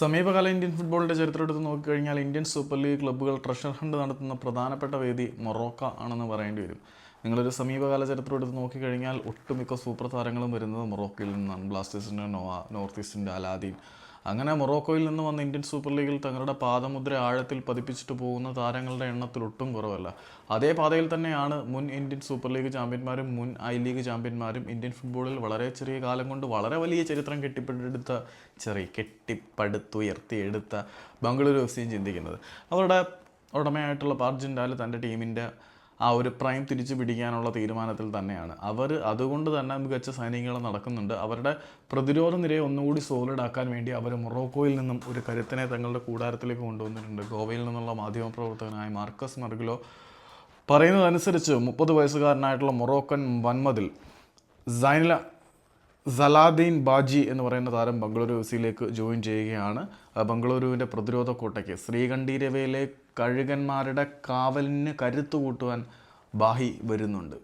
സമീപകാല ഇന്ത്യൻ ഫുട്ബോളിന്റെ ചരിത്രം എടുത്ത് നോക്കിക്കഴിഞ്ഞാൽ ഇന്ത്യൻ സൂപ്പർ ലീഗ് ക്ലബ്ബുകൾ ട്രഷർ ഹണ്ട് നടത്തുന്ന പ്രധാനപ്പെട്ട വേദി മൊറോക്ക ആണെന്ന് പറയേണ്ടി വരും. നിങ്ങളൊരു സമീപകാല ചരിത്രം എടുത്ത് നോക്കിക്കഴിഞ്ഞാൽ ഒട്ടുമിക്ക സൂപ്പർ താരങ്ങളും വരുന്നത് മൊറോക്കയിൽ നിന്നാണ്. ബ്ലാസ്റ്റേഴ്സിന്റെ നോവ നോർത്ത് ഈസ്റ്റിന്റെ അലാദീൻ അങ്ങനെ മൊറോക്കോയിൽ നിന്ന് വന്ന ഇന്ത്യൻ സൂപ്പർ ലീഗിൽ തങ്ങളുടെ പാദമുദ്ര ആഴത്തിൽ പതിപ്പിച്ചിട്ട് പോകുന്ന താരങ്ങളുടെ എണ്ണത്തിൽ ഒട്ടും കുറവല്ല. അതേ പാതയിൽ തന്നെയാണ് മുൻ ഇന്ത്യൻ സൂപ്പർ ലീഗ് ചാമ്പ്യന്മാരും മുൻ ഐ ലീഗ് ചാമ്പ്യന്മാരും ഇന്ത്യൻ ഫുട്ബോളിൽ വളരെ ചെറിയ കാലം കൊണ്ട് വളരെ വലിയ ചരിത്രം കെട്ടിപ്പടുത്ത ചെറിയ കെട്ടിപ്പടുത്തുയർത്തിയെടുത്ത ബംഗളൂരു എഫ് സിയും ചിന്തിക്കുന്നത്. അവരുടെ ഉടമയായിട്ടുള്ള പാർജിൻഡാൽ തന്റെ ടീമിന്റെ ആ ഒരു പ്രൈം തിരിച്ചു പിടിക്കാനുള്ള തീരുമാനത്തിൽ തന്നെയാണ്. അവർ അതുകൊണ്ട് തന്നെ മികച്ച സൈനികങ്ങൾ നടക്കുന്നുണ്ട്. അവരുടെ പ്രതിരോധ നിരയെ ഒന്നുകൂടി സോളിഡ് ആക്കാൻ വേണ്ടി അവർ മൊറോക്കോയിൽ നിന്നും ഒരു കരുത്തിനെ തങ്ങളുടെ കൂടാരത്തിലേക്ക് കൊണ്ടുവന്നിട്ടുണ്ട്. ഗോവയിൽ നിന്നുള്ള മാധ്യമപ്രവർത്തകനായ മാർക്കസ് മർഗിലോ പറയുന്നതനുസരിച്ച് മുപ്പത് വയസ്സുകാരനായിട്ടുള്ള മൊറോക്കൻ വൻമതിൽ സൈനില സലാദീൻ ബാജി എന്ന് പറയുന്ന താരം ബംഗളൂരു എഫ് സിയിലേക്ക് ജോയിൻ ചെയ്യുകയാണ് ബംഗളൂരുവിന്റെ പ്രതിരോധ കോട്ടയ്ക്ക് ശ്രീകണ്ഠീരവയിലെ കഴുകന്മാരുടെ കാവലിന് കരുത്തു കൂട്ടുവാൻ ബാഹി വരുന്നുണ്ട്.